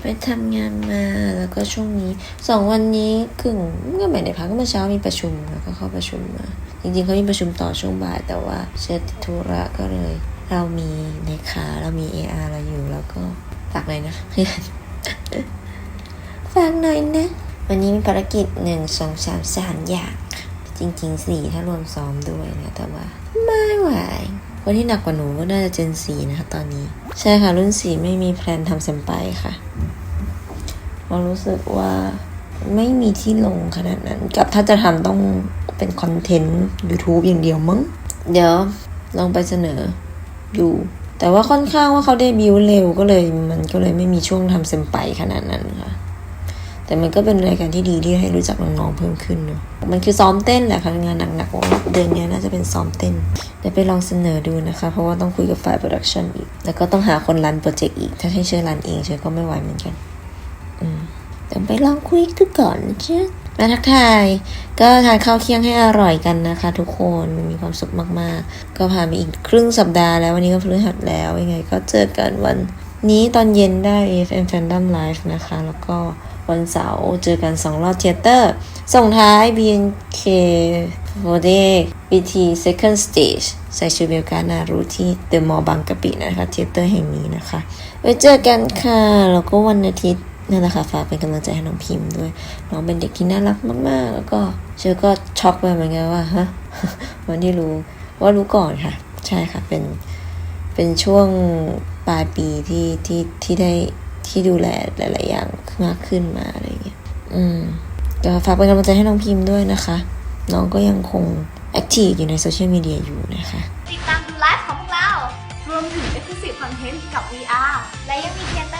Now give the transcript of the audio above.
ไปทำงานมาแล้วก็ช่วงนี้สองวันนี้กึ่งก็ไม่ได้พักก็เมื่อเช้ามีประชุมแล้วก็เข้าประชุมมา จริงๆเขามีประชุมต่อช่วงบ่าย แต่ว่าเชติดธุระก็เลย เรามีในขาเรามี AR เราอยู่แล้วก็ฝากหน่อยนะฝากหน่อยนะ วันนี้มีภารกิจหนึ่งสองสามสามอย่าง จริงๆสี่ถ้ารวมซ้อมด้วยนะแต่ว่าไม่ไหว คนที่หนักกว่าหนูก็น่าจะเจนสีนะคะตอนนี้ ใช่ค่ะ รุ่นสีไม่มีแพลนทำเซมไปค่ะเรารู้สึกว่าไม่มีที่ลงขนาดนั้น กับถ้าจะทำต้องเป็นคอนเทนต์ YouTube อย่างเดียวมั้ง เดี๋ยวลองไปเสนออยู่ แต่ว่าค่อนข้างว่าเขาเดบิวต์เร็วก็เลยมันก็เลยไม่มีช่วงทำเซมไปขนาดนั้นค่ะ แต่มันก็เป็นรายการที่ดีที่ให้รู้จักน้องๆเพิ่มขึ้นเนอะมันคือซ้อมเต้นแหละค่ะงานหนักๆของเดือนนี้น่าจะเป็นซ้อมเต้นเดี๋ยวไปลองเสนอดูนะคะ เพราะว่าต้องคุยกับฝ่ายโปรดักชันอีก แล้วก็ต้องหาคนรันโปรเจกต์อีก ถ้าให้เชื่อรันเองเชื่อก็ไม่ไหวเหมือนกัน อืมเดี๋ยวไปลองคุยดูก่อนนะเชื่อมาทักทาย ก็ทานข้าวเที่ยงให้อร่อยกันนะคะ ทุกคนมีความสุขมากๆ ก็ผ่านไปอีกครึ่งสัปดาห์แล้ววันนี้ก็พฤหัสแล้วยังไง ก็เจอกันวันนี้ตอนเย็นได้ FM Fandom Live นะคะ แล้วก็ วันเสาร์เจอกันสองรอบเทเตอร์ ส่งท้าย BNK 4 d BT Second Stage ใส่ชูเบลกานารูที่เดอะมอลล์บางกะปินะคะเทเตอร์แห่งนี้นะคะ ไว้เจอกันค่ะ แล้วก็วันอาทิตย์นั่นแหละค่ะฝากเป็นกำลังใจให้น้องพิมพ์ด้วย น้องเป็นเด็กที่น่ารักมาก ๆ แล้วก็เชอก็ช็อกไปเหมือนกันว่าฮะวันที่รู้ว่ารู้ก่อนค่ะ ใช่ค่ะเป็นเป็นช่วงปลายปีที่ที่ที่ได้ ที่ดูแลหลาย ๆ อย่างมากขึ้นมาอะไรเงี้ย อืมก็ฝากเป็นกำลังใจให้น้องพิมพ์ด้วยนะคะ น้องก็ยังคงแอคทีฟอยู่ในโซเชียลมีเดียอยู่นะคะ ติดตามดูไลฟ์ของพวกเรา รวมถึงเอ็กซ์คลูซีฟคอนเทนต์กับ VR และยังมีเทเตอร์ด้วยน